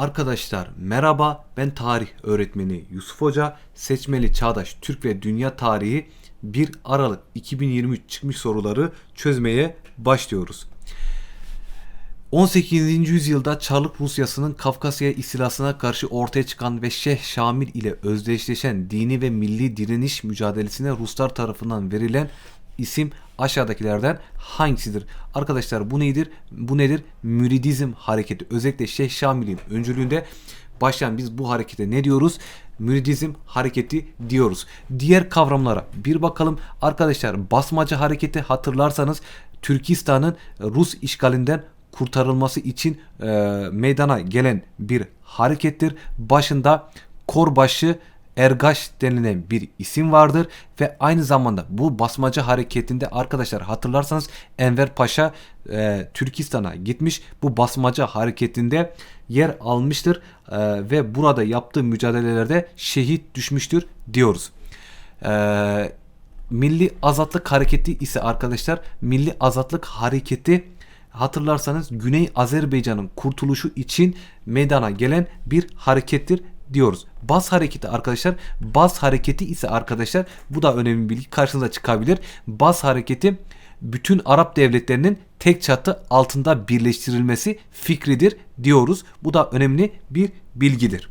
Arkadaşlar merhaba ben tarih öğretmeni Yusuf Hoca. Seçmeli Çağdaş Türk ve Dünya Tarihi 1 Aralık 2023 çıkmış soruları çözmeye başlıyoruz. 18. yüzyılda Çarlık Rusyası'nın Kafkasya istilasına karşı ortaya çıkan ve Şeyh Şamil ile özdeşleşen dini ve milli direniş mücadelesine Ruslar tarafından verilen isim aşağıdakilerden hangisidir? Arkadaşlar bu nedir? Bu nedir? Müridizm hareketi. Özellikle Şeyh Şamil'in öncülüğünde başlayan biz bu harekete ne diyoruz? Müridizm hareketi diyoruz. Diğer kavramlara bir bakalım. Arkadaşlar basmacı hareketi hatırlarsanız Türkistan'ın Rus işgalinden kurtarılması için e, meydana gelen bir harekettir. Başında Korbaşı Ergaş denilen bir isim vardır ve aynı zamanda bu basmacı hareketinde arkadaşlar hatırlarsanız Enver Paşa e, Türkistan'a gitmiş bu basmacı hareketinde yer almıştır e, ve burada yaptığı mücadelelerde şehit düşmüştür diyoruz. E, Milli Azatlık Hareketi ise arkadaşlar Milli Azatlık Hareketi hatırlarsanız Güney Azerbaycan'ın kurtuluşu için meydana gelen bir harekettir diyoruz. Bas hareketi arkadaşlar. Bas hareketi ise arkadaşlar bu da önemli bir bilgi karşınıza çıkabilir. Bas hareketi bütün Arap devletlerinin tek çatı altında birleştirilmesi fikridir diyoruz. Bu da önemli bir bilgidir.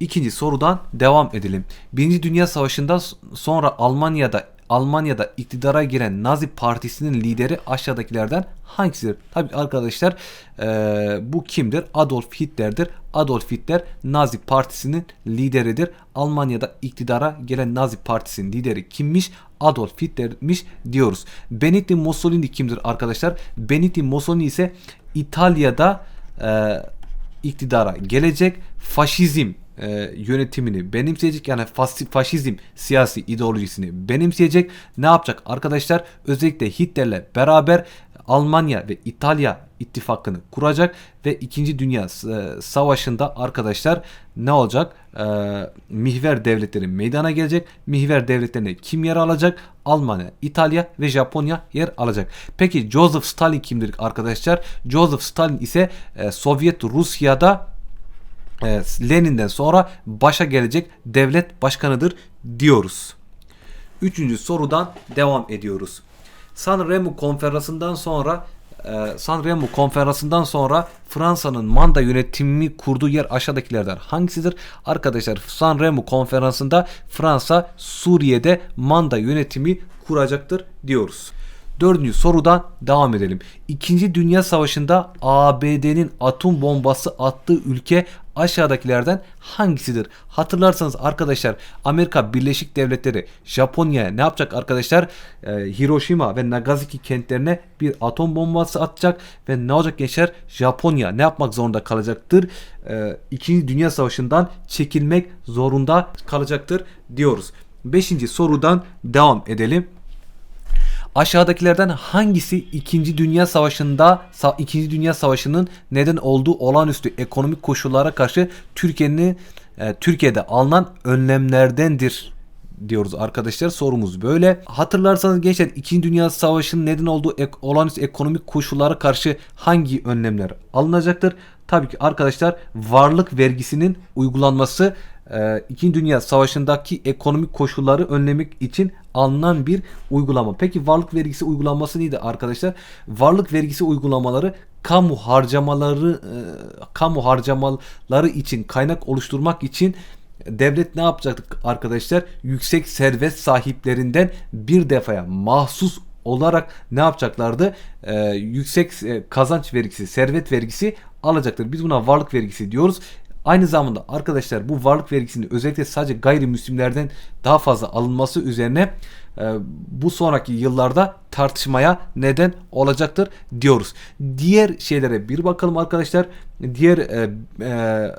İkinci sorudan devam edelim. Birinci Dünya Savaşı'ndan sonra Almanya'da Almanya'da iktidara giren Nazi Partisi'nin lideri aşağıdakilerden hangisidir? Tabii arkadaşlar e, bu kimdir? Adolf Hitler'dir. Adolf Hitler Nazi Partisi'nin lideridir. Almanya'da iktidara gelen Nazi Partisi'nin lideri kimmiş? Adolf Hitler'miş diyoruz. Benito Mussolini kimdir arkadaşlar? Benito Mussolini ise İtalya'da e, iktidara gelecek faşizm e, yönetimini benimseyecek yani faşizm siyasi ideolojisini benimseyecek ne yapacak arkadaşlar özellikle Hitler'le beraber Almanya ve İtalya ittifakını kuracak ve 2. Dünya e, Savaşı'nda arkadaşlar ne olacak? E, mihver devletleri meydana gelecek. Mihver devletlerine kim yer alacak? Almanya, İtalya ve Japonya yer alacak. Peki Joseph Stalin kimdir arkadaşlar? Joseph Stalin ise e, Sovyet Rusya'da Lenin'den sonra başa gelecek devlet başkanıdır diyoruz. Üçüncü sorudan devam ediyoruz. San Remo konferansından sonra e, San Remo konferansından sonra Fransa'nın manda yönetimi kurduğu yer aşağıdakilerden hangisidir? Arkadaşlar San Remo konferansında Fransa Suriye'de manda yönetimi kuracaktır diyoruz. Dördüncü sorudan devam edelim. İkinci Dünya Savaşı'nda ABD'nin atom bombası attığı ülke aşağıdakilerden hangisidir? Hatırlarsanız arkadaşlar Amerika Birleşik Devletleri Japonya'ya ne yapacak arkadaşlar? Ee, Hiroşima ve Nagasaki kentlerine bir atom bombası atacak ve ne olacak gençler? Japonya ne yapmak zorunda kalacaktır? Ee, İkinci Dünya Savaşı'ndan çekilmek zorunda kalacaktır diyoruz. Beşinci sorudan devam edelim. Aşağıdakilerden hangisi 2. Dünya Savaşı'nda 2. Dünya Savaşı'nın neden olduğu olağanüstü ekonomik koşullara karşı Türkiye'nin e, Türkiye'de alınan önlemlerdendir diyoruz arkadaşlar. Sorumuz böyle. Hatırlarsanız gençler 2. Dünya Savaşı'nın neden olduğu ek, olağanüstü ekonomik koşullara karşı hangi önlemler alınacaktır? Tabii ki arkadaşlar varlık vergisinin uygulanması e, İkinci Dünya Savaşı'ndaki ekonomik koşulları önlemek için alınan bir uygulama. Peki varlık vergisi uygulanması neydi arkadaşlar? Varlık vergisi uygulamaları kamu harcamaları e, kamu harcamaları için kaynak oluşturmak için devlet ne yapacaktı arkadaşlar? Yüksek servet sahiplerinden bir defaya mahsus olarak ne yapacaklardı? Ee, yüksek e, kazanç vergisi, servet vergisi alacaktır. Biz buna varlık vergisi diyoruz. Aynı zamanda arkadaşlar bu varlık vergisinin özellikle sadece gayrimüslimlerden daha fazla alınması üzerine e, bu sonraki yıllarda tartışmaya neden olacaktır diyoruz. Diğer şeylere bir bakalım arkadaşlar. Diğer e, e,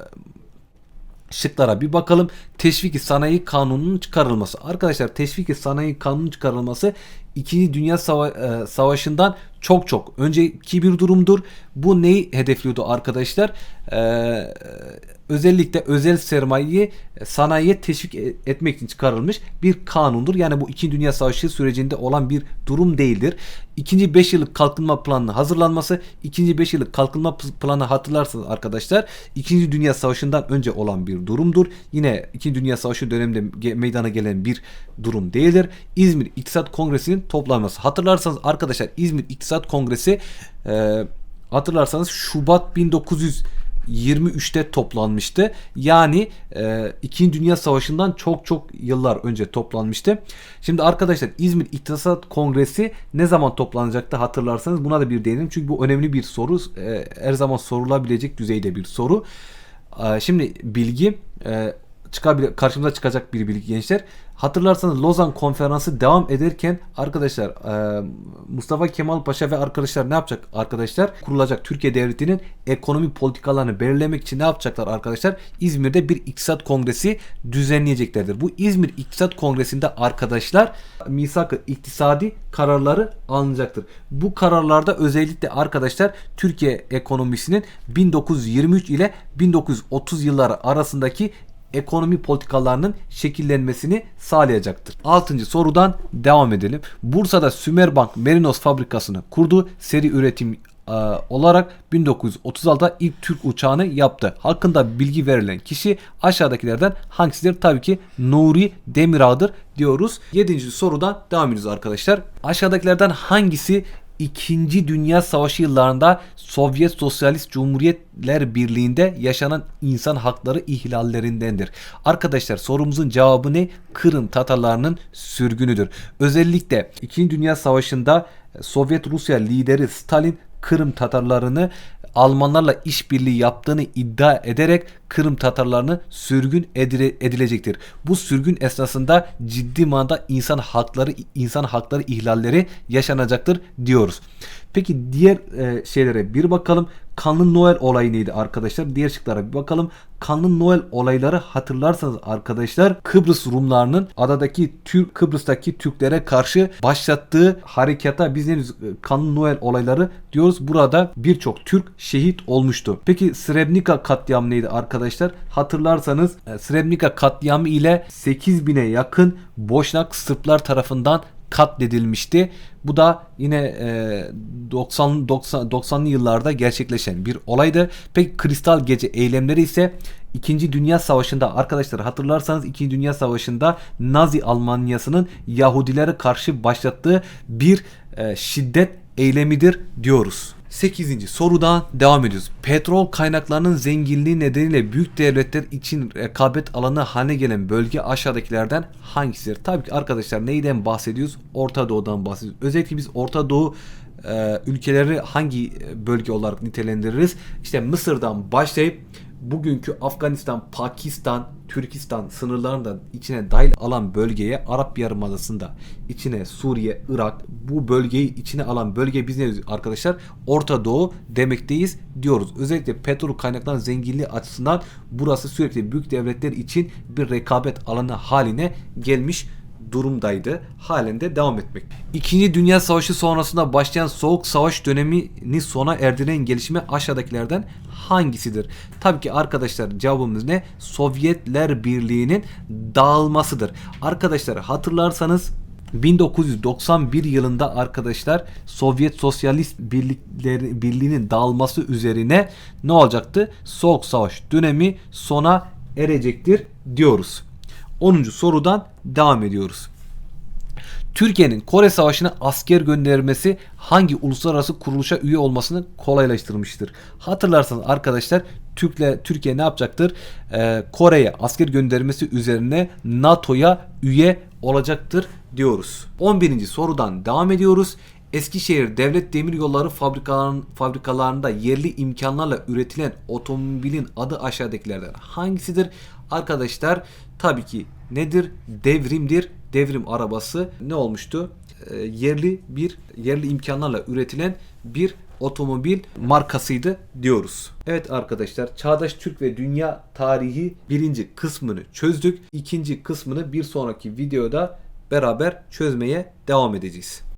şıklara bir bakalım. Teşviki sanayi kanununun çıkarılması. Arkadaşlar teşviki sanayi kanunun çıkarılması 2. Dünya Sava Savaşı'ndan çok çok önceki bir durumdur. Bu neyi hedefliyordu arkadaşlar? Eee özellikle özel sermayeyi e, sanayiye teşvik e- etmek için çıkarılmış bir kanundur. Yani bu 2. Dünya Savaşı sürecinde olan bir durum değildir. İkinci 5 yıllık kalkınma planının hazırlanması, ikinci 5 yıllık kalkınma planı hatırlarsınız arkadaşlar. 2. Dünya Savaşı'ndan önce olan bir durumdur. Yine 2. Dünya Savaşı döneminde meydana gelen bir durum değildir. İzmir İktisat Kongresi'nin toplanması. Hatırlarsanız arkadaşlar İzmir İktisat Kongresi e, hatırlarsanız Şubat 1923'te toplanmıştı. Yani e, 2. Dünya Savaşı'ndan çok çok yıllar önce toplanmıştı. Şimdi arkadaşlar İzmir İktisat Kongresi ne zaman toplanacaktı hatırlarsanız buna da bir değinelim. Çünkü bu önemli bir soru. E, her zaman sorulabilecek düzeyde bir soru. E, şimdi bilgi e, çıkabilir, karşımıza çıkacak bir bilgi gençler. Hatırlarsanız Lozan konferansı devam ederken arkadaşlar Mustafa Kemal Paşa ve arkadaşlar ne yapacak arkadaşlar? Kurulacak Türkiye Devleti'nin ekonomi politikalarını belirlemek için ne yapacaklar arkadaşlar? İzmir'de bir iktisat kongresi düzenleyeceklerdir. Bu İzmir İktisat Kongresi'nde arkadaşlar misak-ı iktisadi kararları alınacaktır. Bu kararlarda özellikle arkadaşlar Türkiye ekonomisinin 1923 ile 1930 yılları arasındaki ekonomi politikalarının şekillenmesini sağlayacaktır. 6. sorudan devam edelim. Bursa'da Sümerbank Merinos fabrikasını kurdu. Seri üretim e, olarak 1936'da ilk Türk uçağını yaptı. Hakkında bilgi verilen kişi aşağıdakilerden hangisidir? Tabii ki Nuri Demirağ'dır diyoruz. 7. sorudan devam ediyoruz arkadaşlar. Aşağıdakilerden hangisi İkinci Dünya Savaşı yıllarında Sovyet Sosyalist Cumhuriyetler Birliği'nde yaşanan insan hakları ihlallerindendir. Arkadaşlar sorumuzun cevabı ne? Kırım Tatarlarının sürgünüdür. Özellikle 2. Dünya Savaşı'nda Sovyet Rusya lideri Stalin Kırım Tatarlarını Almanlarla işbirliği yaptığını iddia ederek Kırım Tatarlarını sürgün edile- edilecektir. Bu sürgün esnasında ciddi manada insan hakları insan hakları ihlalleri yaşanacaktır diyoruz. Peki diğer e, şeylere bir bakalım. Kanlı Noel olayı neydi arkadaşlar? Diğer şıklara bir bakalım. Kanlı Noel olayları hatırlarsanız arkadaşlar Kıbrıs Rumlarının adadaki Türk Kıbrıs'taki Türklere karşı başlattığı harekata biz ne diyoruz? E, Kanlı Noel olayları diyoruz. Burada birçok Türk şehit olmuştu. Peki Srebrenica katliamı neydi arkadaşlar? Hatırlarsanız e, Srebrenica katliamı ile 8000'e yakın Boşnak Sırplar tarafından katledilmişti. Bu da yine e, 90 90 90'lı yıllarda gerçekleşen bir olaydı. Peki Kristal Gece eylemleri ise 2. Dünya Savaşı'nda arkadaşlar hatırlarsanız 2. Dünya Savaşı'nda Nazi Almanyası'nın Yahudilere karşı başlattığı bir e, şiddet eylemidir diyoruz. 8. sorudan devam ediyoruz. Petrol kaynaklarının zenginliği nedeniyle büyük devletler için rekabet alanı haline gelen bölge aşağıdakilerden hangisidir? Tabii ki arkadaşlar neyden bahsediyoruz? Orta Doğu'dan bahsediyoruz. Özellikle biz Orta Doğu e, ülkeleri hangi bölge olarak nitelendiririz? İşte Mısır'dan başlayıp bugünkü Afganistan, Pakistan, Türkistan sınırlarını da içine dahil alan bölgeye Arap Yarımadası'nda içine Suriye, Irak bu bölgeyi içine alan bölge biz ne arkadaşlar? Orta Doğu demekteyiz diyoruz. Özellikle petrol kaynaklarının zenginliği açısından burası sürekli büyük devletler için bir rekabet alanı haline gelmiş durumdaydı. Halen de devam etmek. İkinci Dünya Savaşı sonrasında başlayan Soğuk Savaş dönemini sona erdiren gelişme aşağıdakilerden hangisidir? Tabii ki arkadaşlar cevabımız ne? Sovyetler Birliği'nin dağılmasıdır. Arkadaşlar hatırlarsanız 1991 yılında arkadaşlar Sovyet Sosyalist Birlikleri Birliği'nin dağılması üzerine ne olacaktı? Soğuk Savaş dönemi sona erecektir diyoruz. 10. sorudan devam ediyoruz. Türkiye'nin Kore Savaşı'na asker göndermesi hangi uluslararası kuruluşa üye olmasını kolaylaştırmıştır? Hatırlarsanız arkadaşlar Türkle Türkiye ne yapacaktır? Ee, Kore'ye asker göndermesi üzerine NATO'ya üye olacaktır diyoruz. 11. sorudan devam ediyoruz. Eskişehir Devlet Demiryolları fabrikaların, fabrikalarında yerli imkanlarla üretilen otomobilin adı aşağıdakilerden hangisidir? Arkadaşlar tabii ki nedir? Devrimdir. Devrim arabası ne olmuştu? Ee, yerli bir yerli imkanlarla üretilen bir otomobil markasıydı diyoruz. Evet arkadaşlar Çağdaş Türk ve Dünya Tarihi birinci kısmını çözdük. İkinci kısmını bir sonraki videoda beraber çözmeye devam edeceğiz.